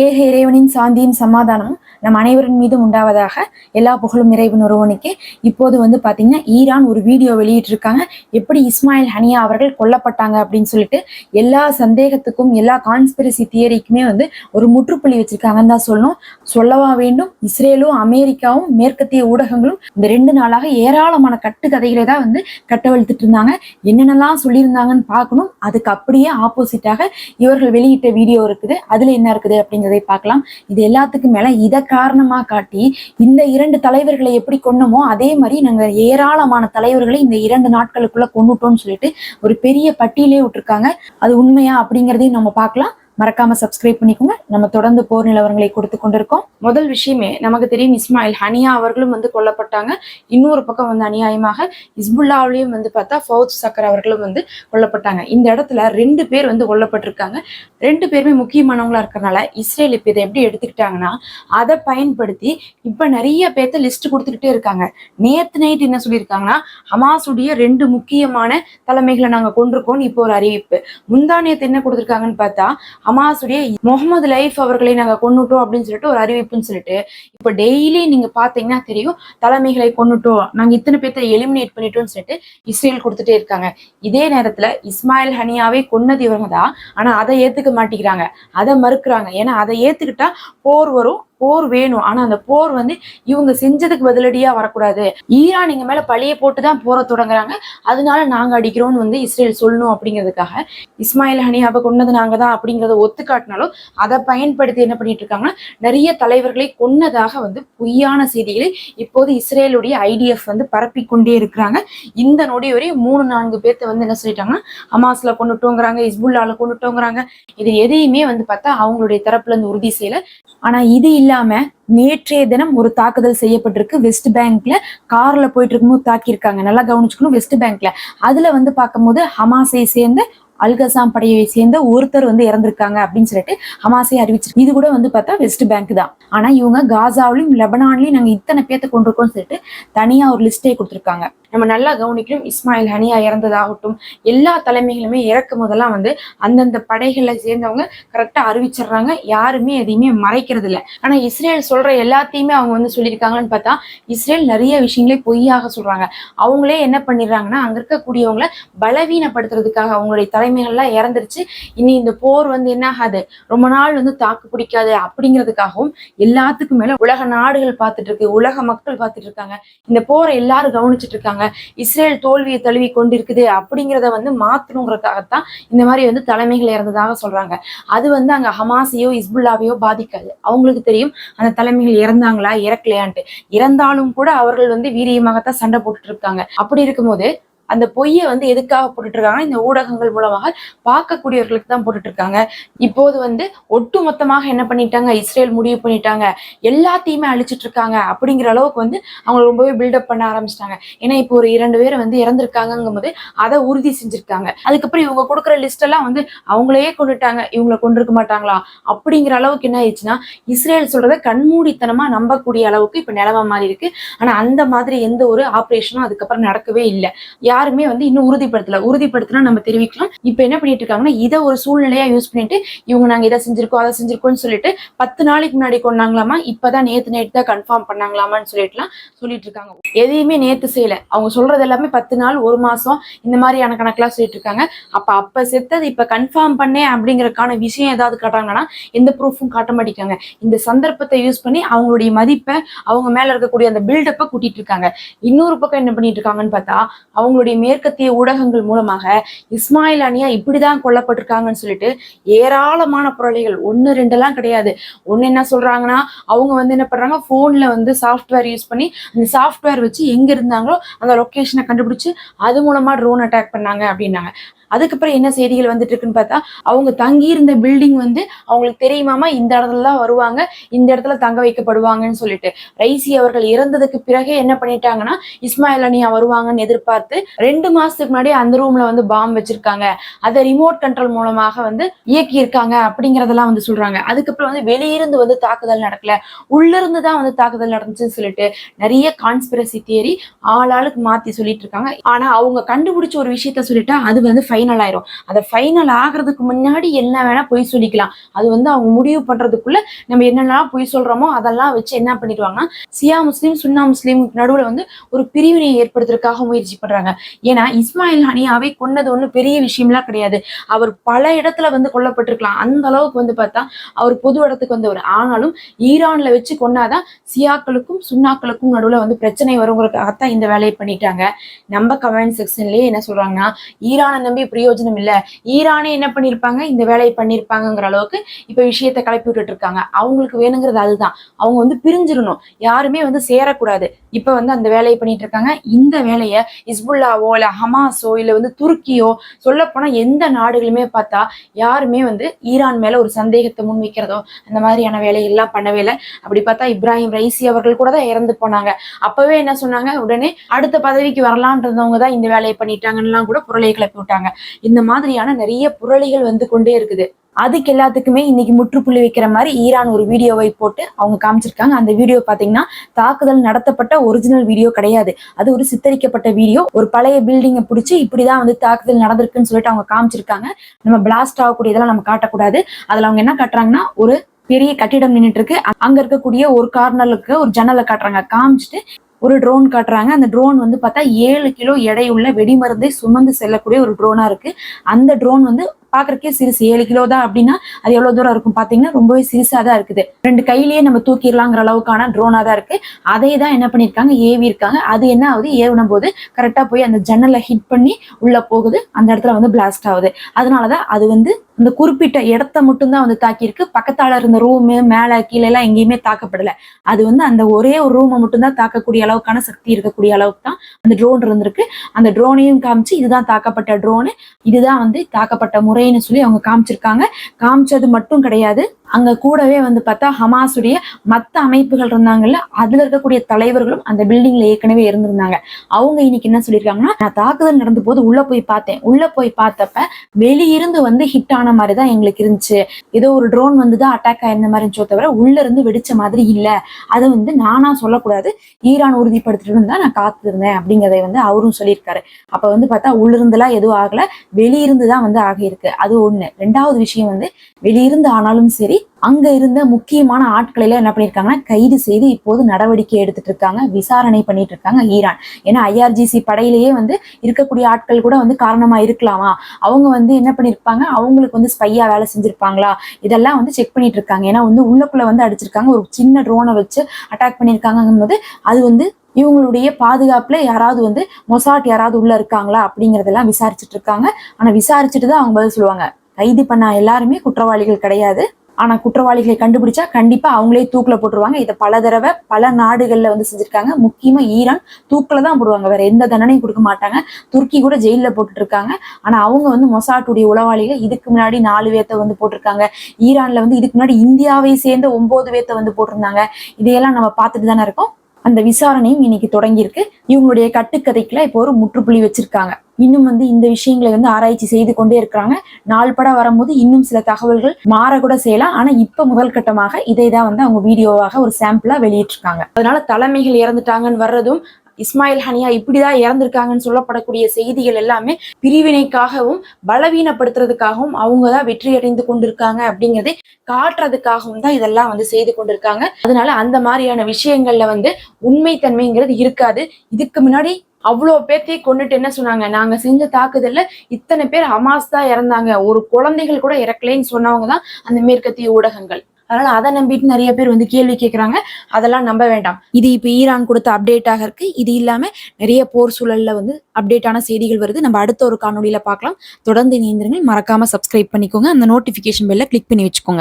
ஏக இறைவனின் சாந்தியும் சமாதானமும் நம் அனைவரின் மீதும் உண்டாவதாக எல்லா புகழும் இறைவன் ஒருவனுக்கே. இப்போது வந்து பாத்தீங்கன்னா ஈரான் ஒரு வீடியோ வெளியிட்டிருக்காங்க. எப்படி இஸ்மாயில் ஹனியா அவர்கள் கொல்லப்பட்டாங்க அப்படின்னு சொல்லிட்டு எல்லா சந்தேகத்துக்கும் எல்லா கான்ஸ்பிரசி தியரிக்குமே வந்து ஒரு முற்றுப்புள்ளி வச்சிருக்காங்கன்னு தான் சொல்லணும். சொல்லவா வேண்டும்? இஸ்ரேலும் அமெரிக்காவும் மேற்கத்திய ஊடகங்களும் இந்த ரெண்டு நாளாக ஏராளமான கட்டுக்கதைகளை தான் வந்து கட்டவழ்த்துட்டு இருந்தாங்க. என்னென்னலாம் சொல்லியிருந்தாங்கன்னு பார்க்கணும். அதுக்கு அப்படியே ஆப்போசிட்டாக இவர்கள் வெளியிட்ட வீடியோ இருக்குது. அதுல என்ன இருக்குது அப்படின்னு அப்படிங்கிறதை பார்க்கலாம். இது எல்லாத்துக்கும் மேல இதை காரணமா காட்டி இந்த இரண்டு தலைவர்களை எப்படி கொன்னமோ அதே மாதிரி நாங்க ஏராளமான தலைவர்களை இந்த இரண்டு நாட்களுக்குள்ள கொண்டுட்டோம்னு சொல்லிட்டு ஒரு பெரிய பட்டியலே விட்டுருக்காங்க. அது உண்மையா அப்படிங்கிறதையும் நம்ம பார்க்கலாம். மறக்காம சப்ஸ்கிரைப் பண்ணிக்கோங்க. நம்ம தொடர்ந்து போர் நிலவரங்களை கொடுத்து கொண்டிருக்கோம். முதல் விஷயமே நமக்கு தெரியும் இஸ்மாயில் ஹனியா அவர்களும் வந்து கொல்லப்பட்டாங்க. இன்னொரு பக்கம் வந்து அநியாயமாக இஸ்புல்லாவிலையும் வந்து பார்த்தா ஃபவுத் சக்கர் அவர்களும் வந்து கொல்லப்பட்டாங்க. இந்த இடத்துல ரெண்டு பேர் வந்து கொல்லப்பட்டிருக்காங்க. ரெண்டு பேருமே முக்கியமானவங்களா இருக்கிறனால இஸ்ரேல் இப்போ இதை எப்படி எடுத்துக்கிட்டாங்கன்னா அதை பயன்படுத்தி இப்போ நிறைய பேர்த்த லிஸ்ட் கொடுத்துக்கிட்டே இருக்காங்க. நேத்து நைட் என்ன சொல்லியிருக்காங்கன்னா ஹமாஸுடைய ரெண்டு முக்கியமான தலைமைகளை நாங்கள் கொண்டிருக்கோம்னு இப்போ ஒரு அறிவிப்பு. முந்தா நேத்து என்ன கொடுத்துருக்காங்கன்னு பார்த்தா ஹமாஸுடைய முகமது லைஃப் அவர்களை நாங்கள் கொண்டுட்டோம் அப்படின்னு சொல்லிட்டு ஒரு அறிவிப்புன்னு சொல்லிட்டு இப்போ டெய்லி நீங்கள் பார்த்தீங்கன்னா தெரியும் தலைமைகளை கொண்டுட்டோம் நாங்கள் இத்தனை பேர்த்த எலிமினேட் பண்ணிட்டோம்னு சொல்லிட்டு இஸ்ரேல் கொடுத்துட்டே இருக்காங்க. இதே நேரத்தில் இஸ்மாயில் ஹனியாவை கொன்னது இவங்க தான். ஆனால் அதை ஏற்றுக்க மாட்டேங்கிறாங்க. அதை மறுக்கிறாங்க. ஏன்னா அதை ஏற்றுக்கிட்டா போர் வரும் போர் வேணும். ஆனா அந்த போர் வந்து இவங்க செஞ்சதுக்கு பதிலடியா வரக்கூடாது. ஈரான் எங்க மேல பழிய போட்டு தான் போற தொடங்குறாங்க. அதனால நாங்க அடிக்கிறோம்னு வந்து இஸ்ரேல் சொல்லணும் அப்படிங்கிறதுக்காக இஸ்மாயில் ஹனியாவை கொன்னது நாங்க தான் அப்படிங்கிறத ஒத்துக்காட்டினாலும் அதை பயன்படுத்தி என்ன பண்ணிட்டு இருக்காங்கன்னா நிறைய தலைவர்களை கொன்னதாக வந்து பொய்யான செய்திகளை இப்போது இஸ்ரேலுடைய ஐடிஎஃப் வந்து பரப்பி கொண்டே இருக்கிறாங்க. இந்த நொடி வரை மூணு நான்கு பேர்த்த வந்து என்ன சொல்லிட்டாங்கன்னா ஹமாஸ்ல கொண்டுட்டோங்கிறாங்க இஸ்புல்லால கொண்டுட்டோங்கிறாங்க இது எதையுமே வந்து பார்த்தா அவங்களுடைய தரப்புல இருந்து உறுதி செய்யல. ஆனா இது இல்ல இல்லாம நேற்றைய தினம் ஒரு தாக்குதல் செய்யப்பட்டிருக்கு. வெஸ்ட் பேங்க்ல கார்ல போயிட்டு இருக்கும்போது தாக்கியிருக்காங்க. நல்லா கவனிச்சுக்கணும் வெஸ்ட் பேங்க்ல அதுல வந்து பார்க்கும்போது ஹமாஸை சேர்ந்த அல்கசாம் படையை சேர்ந்த ஒருத்தர் வந்து இறந்திருக்காங்க அப்படின்னு சொல்லிட்டு ஹமாஸை அறிவிச்சிருக்கு. இது கூட வந்து பார்த்தா வெஸ்ட் பேங்க் தான். ஆனா இவங்க காசாவிலையும் லெபனான்லயும் நாங்க இத்தனை பேர்த்த கொண்டிருக்கோம்னு சொல்லிட்டு தனியா ஒரு லிஸ்டே கொடுத்துருக்காங்க. நம்ம நல்லா கவனிக்கணும் இஸ்மாயில் ஹனியா இறந்ததாகட்டும் எல்லா தலைமைகளுமே இறக்கும் போதெல்லாம் வந்து அந்தந்த படைகளை சேர்ந்தவங்க கரெக்டா அறிவிச்சிடுறாங்க. யாருமே எதையுமே மறைக்கிறது இல்லை ஆனா இஸ்ரேல் சொல்ற எல்லாத்தையுமே அவங்க வந்து சொல்லியிருக்காங்கன்னு பார்த்தா இஸ்ரேல் நிறைய விஷயங்களே பொய்யாக சொல்றாங்க. அவங்களே என்ன பண்ணிடுறாங்கன்னா அங்க இருக்கக்கூடியவங்களை பலவீனப்படுத்துறதுக்காக அவங்களுடைய தலைமை தலைமைகள்லாம் இறந்துருச்சு. இனி இந்த போர் வந்து என்ன ஆகாது? ரொம்ப நாள் வந்து தாக்கு பிடிக்காது அப்படிங்கிறதுக்காகவும் எல்லாத்துக்கும் மேல உலக நாடுகள் பார்த்துட்டு இருக்கு உலக மக்கள் பார்த்துட்டு இருக்காங்க இந்த போரை எல்லாரும் கவனிச்சுட்டு இருக்காங்க இஸ்ரேல் தோல்வியை தழுவி கொண்டிருக்குது அப்படிங்கிறத வந்து மாத்தணுங்கிறதுக்காகத்தான் இந்த மாதிரி வந்து தலைமைகள் இறந்ததாக சொல்றாங்க. அது வந்து அங்க ஹமாஸையோ இஸ்புல்லாவையோ பாதிக்காது. அவங்களுக்கு தெரியும் அந்த தலைமைகள் இறந்தாங்களா இறக்கலையான்ட்டு. இறந்தாலும் கூட அவர்கள் வந்து வீரியமாகத்தான் சண்டை போட்டுட்டு இருக்காங்க அப்படி இருக்கும்போது அந்த பொய்யை வந்து எதுக்காக போட்டுட்டு இருக்காங்கன்னா இந்த ஊடகங்கள் மூலமாக பார்க்கக்கூடியவர்களுக்கு தான் போட்டுட்டு இருக்காங்க இப்போது வந்து ஒட்டு மொத்தமாக என்ன பண்ணிட்டாங்க? இஸ்ரேல் முடிவு பண்ணிட்டாங்க. எல்லாத்தையுமே அழிச்சிட்டு இருக்காங்க அப்படிங்கிற அளவுக்கு வந்து அவங்க ரொம்பவே பில்டப் பண்ண ஆரம்பிச்சிட்டாங்க. ஏன்னா இப்போ ஒரு இரண்டு பேர் வந்து இறந்திருக்காங்கங்கும் போது அதை உறுதி செஞ்சிருக்காங்க. அதுக்கப்புறம் இவங்க கொடுக்குற லிஸ்ட் எல்லாம் வந்து அவங்களையே கொண்டுட்டாங்க. இவங்களை கொண்டிருக்க மாட்டாங்களா? அப்படிங்கிற அளவுக்கு என்ன ஆயிடுச்சுன்னா இஸ்ரேல் சொல்றத கண்மூடித்தனமா நம்பக்கூடிய அளவுக்கு இப்ப நிலவ மாதிரி இருக்கு ஆனா அந்த மாதிரி எந்த ஒரு ஆப்ரேஷனும் அதுக்கப்புறம் நடக்கவே இல்லை. யாருமே வந்து இன்னும் உறுதிப்படுத்தல. உறுதிப்படுத்தினா நம்ம தெரிவிக்கலாம். இப்ப என்ன பண்ணிட்டு இருக்காங்கன்னா இதை ஒரு சூழ்நிலையா யூஸ் பண்ணிட்டு இவங்க நாங்க இதை செஞ்சிருக்கோம் அதை செஞ்சிருக்கோம்னு சொல்லிட்டு பத்து நாளைக்கு முன்னாடி கொண்டாங்களாமா இப்பதான் நேத்து நேற்று தான் கன்ஃபார்ம் பண்ணாங்களாமான்னு சொல்லிட்டுலாம் சொல்லிட்டு இருக்காங்க எதையுமே நேத்து செய்யல. அவங்க சொல்றது எல்லாமே பத்து நாள் ஒரு மாசம் இந்த மாதிரியான கணக்கெல்லாம் சொல்லிட்டு இருக்காங்க அப்ப அப்ப செத்தது இப்ப கன்ஃபார்ம் பண்ணேன் அப்படிங்கறதுக்கான விஷயம் ஏதாவது காட்டுறாங்கன்னா எந்த ப்ரூஃபும் காட்ட மாட்டேங்காங்க. இந்த சந்தர்ப்பத்தை யூஸ் பண்ணி அவங்களுடைய மதிப்பை அவங்க மேல இருக்கக்கூடிய அந்த பில்டப்பை கூட்டிட்டு இருக்காங்க இன்னொரு பக்கம் என்ன பண்ணிட்டு இருக்காங்கன்னு பார்த்தா அவங்களுடைய மேற்கத்திய ஊடகங்கள் மூலமாக இஸ்மாயில் அனியா இப்படிதான் கொல்லப்பட்டிருக்காங்கன்னு சொல்லிட்டு ஏராளமான புரளிகள். ஒன்னு ரெண்டுலாம் கிடையாது. ஒன்னு என்ன சொல்றாங்கன்னா அவங்க வந்து என்ன பண்றாங்க ஃபோனில் வந்து சாஃப்ட்வேர் யூஸ் பண்ணி அந்த சாஃப்ட்வேர் வச்சு எங்க இருந்தாங்களோ அந்த லொக்கேஷனை கண்டுபிடிச்சு அது மூலமா ட்ரோன் அட்டாக் பண்ணாங்க அப்படின்னாங்க. அதுக்கப்புறம் என்ன செய்திகள் வந்துட்டு இருக்குன்னு பார்த்தா அவங்க தங்கி இருந்த பில்டிங் வந்து அவங்களுக்கு தெரியுமாமா இந்த இடத்துல தான் வருவாங்க இந்த இடத்துல தங்க வைக்கப்படுவாங்கன்னு சொல்லிட்டு. ரைசி அவர்கள் இறந்ததுக்கு பிறகே என்ன பண்ணிட்டாங்கன்னா இஸ்மாயில் அனியா வருவாங்கன்னு எதிர்பார்த்து ரெண்டு மாசத்துக்கு முன்னாடி அந்த ரூம்ல வந்து பாம் வச்சிருக்காங்க. அதை ரிமோட் கண்ட்ரோல் மூலமாக வந்து இயக்கி இருக்காங்க அப்படிங்கறதெல்லாம் வந்து சொல்றாங்க. அதுக்கப்புறம் வந்து வெளியிருந்து வந்து தாக்குதல் நடக்கல. உள்ள இருந்து தான் வந்து தாக்குதல் நடந்துச்சுன்னு சொல்லிட்டு நிறைய கான்ஸ்பிரசி தியரி ஆளாளுக்கு மாத்தி சொல்லிட்டு இருக்காங்க. ஆனா அவங்க கண்டுபிடிச்ச ஒரு விஷயத்த சொல்லிட்டா அது வந்து ஃபைனல் ஆயிரும். அதை ஃபைனல் ஆகிறதுக்கு முன்னாடி என்ன வேணா பொய் சொல்லிக்கலாம். அது வந்து அவங்க முடிவு பண்றதுக்குள்ள நம்ம என்னென்னலாம் பொய் சொல்றோமோ அதெல்லாம் வச்சு என்ன பண்ணிடுவாங்கன்னா சியா முஸ்லீம் சுன்னா முஸ்லீம் நடுவுல வந்து ஒரு பிரிவினை ஏற்படுத்துறதுக்காக முயற்சி பண்றாங்க. ஏன்னா இஸ்மாயில் ஹனியாவை கொன்னது ஒன்றும் பெரிய விஷயம்லாம் கிடையாது. அவர் பல இடத்துல வந்து கொல்லப்பட்டிருக்கலாம். அந்த அளவுக்கு வந்து பார்த்தா அவர் பொது இடத்துக்கு வந்தவர். ஆனாலும் ஈரான்ல வச்சு கொன்னாதான் சியாக்களுக்கும் சுண்ணாக்களுக்கும் நடுவுல வந்து பிரச்சனை வருங்கிறதுக்காகத்தான் இந்த வேலையை பண்ணிட்டாங்க. நம்ம கமெண்ட் செக்ஷன்லயே என்ன சொல்றாங்கன்னா ஈரானை நம்பி பிரயோஜனம் இல்ல. ஈரானே என்ன பண்ணிருப்பாங்க? இந்த வேலையை பண்ணியிருப்பாங்கிற அளவுக்கு இப்ப விஷயத்தை கிளப்பி விட்டுட்டு இருக்காங்க. அவங்களுக்கு வேணுங்கிறது அதுதான். அவங்க வந்து பிரிஞ்சிடணும். யாருமே வந்து சேரக்கூடாது. இப்ப வந்து அந்த வேலையை பண்ணிட்டு இருக்காங்க. இந்த வேலையை இஸ்புல்லாவோ இல்லை ஹமாஸோ இல்லை வந்து துருக்கியோ சொல்லப்போனால் எந்த நாடுகளுமே பார்த்தா யாருமே வந்து ஈரான் மேலே ஒரு சந்தேகத்தை முன்வைக்கிறதோ அந்த மாதிரியான வேலையெல்லாம் பண்ணவே இல்லை. அப்படி பார்த்தா இப்ராஹிம் ரைசி அவர்கள் கூட தான் இறந்து போனாங்க. அப்போவே என்ன சொன்னாங்க? உடனே அடுத்த பதவிக்கு வரலான்றவங்க தான் இந்த வேலையை பண்ணிட்டாங்கன்னு கூட புரளியை கிளப்பி விட்டாங்க. இந்த மாதிரியான நிறைய புரளிகள் வந்து கொண்டே இருக்குது. அதுக்கு எல்லாத்துக்குமே இன்னைக்கு முற்றுப்புள்ளி வைக்கிற மாதிரி ஈரான் ஒரு வீடியோவை போட்டு அவங்க காமிச்சிருக்காங்க. அந்த வீடியோ பாத்தீங்கன்னா தாக்குதல் நடத்தப்பட்ட ஒரிஜினல் வீடியோ கிடையாது. அது ஒரு சித்தரிக்கப்பட்ட வீடியோ. ஒரு பழைய பில்டிங்கை பிடிச்சி இப்படிதான் வந்து தாக்குதல் நடந்திருக்குன்னு சொல்லிட்டு அவங்க காமிச்சிருக்காங்க. நம்ம பிளாஸ்ட் ஆகக்கூடியதெல்லாம் நம்ம காட்டக்கூடாது. அதுல அவங்க என்ன காட்டுறாங்கன்னா ஒரு பெரிய கட்டிடம் நின்றுட்டு இருக்கு அங்க இருக்கக்கூடிய ஒரு கார்னருக்கு ஒரு ஜன்னலை காட்டுறாங்க. காமிச்சிட்டு ஒரு ட்ரோன் காட்டுறாங்க. அந்த ட்ரோன் வந்து பார்த்தா ஏழு கிலோ எடையுள்ள வெடிமருந்தை சுமந்து செல்லக்கூடிய ஒரு ட்ரோனா இருக்கு. அந்த ட்ரோன் வந்து பாக்குறக்கே சிறுசு. ஏழு கிலோ தான் அப்படின்னா அது எவ்வளவு தூரம் இருக்கும் பாத்தீங்கன்னா ரொம்பவே சிறுசா தான் இருக்குது. ரெண்டு கையிலேயே நம்ம தூக்கிடலாங்கிற அளவுக்கான ட்ரோனா தான் இருக்கு. அதே தான் என்ன பண்ணிருக்காங்க ஏவி இருக்காங்க. அது என்ன ஆகுது? ஏவின போது கரெக்டா போய் அந்த ஜன்னலை ஹிட் பண்ணி உள்ள போகுது. அந்த இடத்துல வந்து பிளாஸ்ட் ஆகுது. அதனாலதான் அது வந்து அந்த குறிப்பிட்ட இடத்த மட்டும்தான் வந்து தாக்கியிருக்கு. பக்கத்தால இருந்த ரூமு மேல கீழே எல்லாம் எங்கேயுமே தாக்கப்படல. அது வந்து அந்த ஒரே ஒரு ரூமை மட்டும்தான் தாக்கக்கூடிய அளவுக்கான சக்தி இருக்கக்கூடிய அளவுக்கு தான் அந்த ட்ரோன் இருந்திருக்கு. அந்த ட்ரோனையும் காமிச்சு இதுதான் தாக்கப்பட்ட ட்ரோனு இதுதான் வந்து தாக்கப்பட்ட முறைன்னு சொல்லி அவங்க காமிச்சிருக்காங்க. காமிச்சது மட்டும் கிடையாது. அங்க கூடவே வந்து பார்த்தா ஹமாஸுடைய மத்த அமைப்புகள் இருந்தாங்கல்ல அதுல இருக்கக்கூடிய தலைவர்களும் அந்த பில்டிங்ல ஏற்கனவே இருந்திருந்தாங்க. அவங்க இன்னைக்கு என்ன சொல்லியிருக்காங்கன்னா நான் தாக்குதல் நடந்த போது உள்ள போய் பார்த்தேன். உள்ள போய் பார்த்தப்ப வெளியிருந்து வந்து ஹிட் ஆன மாதிரி தான் எங்களுக்கு இருந்துச்சு. ஏதோ ஒரு ட்ரோன் வந்து தான் அட்டாக் ஆயிருந்த மாதிரி இருந்துச்சோ தவிர உள்ள இருந்து வெடிச்ச மாதிரி இல்ல. அதை வந்து நானா சொல்லக்கூடாது. ஈரான் உறுதிப்படுத்திட்டு தான் நான் காத்திருந்தேன் அப்படிங்கறதை வந்து அவரும் சொல்லியிருக்காரு. அப்ப வந்து பார்த்தா உள்ளிருந்துலாம் எதுவும் ஆகல. வெளியிருந்து தான் வந்து ஆகியிருக்கு. அது ஒண்ணு. ரெண்டாவது விஷயம் வந்து வெளியிருந்து ஆனாலும் சரி அங்க இருந்த முக்கியமான ஆட்களை எல்லாம் என்ன பண்ணிருக்காங்கன்னா கைது செய்து இப்போது நடவடிக்கை எடுத்துட்டு இருக்காங்க. விசாரணை பண்ணிட்டு இருக்காங்க ஈரான். ஏன்னா ஐஆர்ஜிசி படையிலேயே வந்து இருக்கக்கூடிய ஆட்கள் கூட வந்து காரணமா இருக்கலாமா? அவங்க வந்து என்ன பண்ணிருப்பாங்க? அவங்களுக்கு வந்து ஸ்பையா வேலை செஞ்சிருப்பாங்களா? இதெல்லாம் வந்து செக் பண்ணிட்டு இருக்காங்க. ஏன்னா வந்து உள்ளக்குள்ள வந்து அடிச்சிருக்காங்க. ஒரு சின்ன ட்ரோனை வச்சு அட்டாக் பண்ணியிருக்காங்கும் போது அது வந்து இவங்களுடைய பாதுகாப்புல யாராவது வந்து மொசாட் யாராவது உள்ள இருக்காங்களா? அப்படிங்கறதெல்லாம் விசாரிச்சுட்டு இருக்காங்க. ஆனா விசாரிச்சுட்டு தான் அவங்க பதில் சொல்லுவாங்க. கைது பண்ண எல்லாருமே குற்றவாளிகள் கிடையாது. ஆனா குற்றவாளிகளை கண்டுபிடிச்சா கண்டிப்பா அவங்களே தூக்கில் போட்டுருவாங்க. இதை பல தடவை பல நாடுகள்ல வந்து செஞ்சிருக்காங்க. முக்கியமா ஈரான் தூக்கில் தான் போடுவாங்க. வேற எந்த தண்டனையும் கொடுக்க மாட்டாங்க. துருக்கி கூட ஜெயில போட்டுட்டு இருக்காங்க ஆனா அவங்க வந்து மொசாட்டுடைய உளவாளிகள் இதுக்கு முன்னாடி நாலு பேர்த்த வந்து போட்டிருக்காங்க. ஈரான்ல வந்து இதுக்கு முன்னாடி இந்தியாவை சேர்ந்த ஒன்பது பேர்த்த வந்து போட்டிருந்தாங்க. இதையெல்லாம் நம்ம பார்த்துட்டு தானே இருக்கோம். அந்த விசாரணையும் இன்னைக்கு தொடங்கியிருக்கு. இவங்களுடைய கட்டுக்கதைக்குலாம் இப்போ ஒரு முற்றுப்புள்ளி வச்சிருக்காங்க. இன்னும் வந்து இந்த விஷயங்களை வந்து ஆராய்ச்சி செய்து கொண்டே இருக்கிறாங்க. நாள் படம் வரும்போது இன்னும் சில தகவல்கள் மாறக்கூட செய்யலாம். ஆனா இப்ப முதல் கட்டமாக இதை தான் வந்து அவங்க வீடியோவாக ஒரு சாம்பிளா வெளியிட்டிருக்காங்க. அதனால தலைமைகள் இறந்துட்டாங்கன்னு வர்றதும் இஸ்மாயில் ஹனியா இப்படிதான் இறந்திருக்காங்கன்னு சொல்லப்படக்கூடிய செய்திகள் எல்லாமே பிரிவினைக்காகவும் பலவீனப்படுத்துறதுக்காகவும் அவங்க தான் வெற்றி அடைந்து கொண்டிருக்காங்க அப்படிங்கிறதை காட்டுறதுக்காகவும் தான் இதெல்லாம் வந்து செய்து கொண்டிருக்காங்க. அதனால அந்த மாதிரியான விஷயங்கள்ல வந்து உண்மைத்தன்மைங்கிறது இருக்காது. இதுக்கு முன்னாடி அவ்வளோ பேர்த்தையும் கொண்டுட்டு என்ன சொன்னாங்க? நாங்க செஞ்ச தாக்குதல்ல இத்தனை பேர் ஹமாஸ் தான் இறந்தாங்க. ஒரு குழந்தைகள் கூட இறக்கலைன்னு சொன்னவங்க தான் அந்த மேற்கத்திய ஊடகங்கள். அதனால அதை நம்பிட்டு நிறைய பேர் வந்து கேள்வி கேட்கறாங்க அதெல்லாம் நம்ப வேண்டாம். இது இப்ப ஈரான் கொடுத்த அப்டேட்டாக இருக்கு. இது இல்லாம நிறைய போர் சூழல்ல வந்து அப்டேட்டான செய்திகள் வருது. நம்ம அடுத்த ஒரு காணொலியில பார்க்கலாம். தொடர்ந்து இணைந்திருங்கள். மறக்காம சப்ஸ்கிரைப் பண்ணிக்கோங்க. அந்த நோட்டிபிகேஷன் பெல்ல கிளிக் பண்ணி வச்சுக்கோங்க.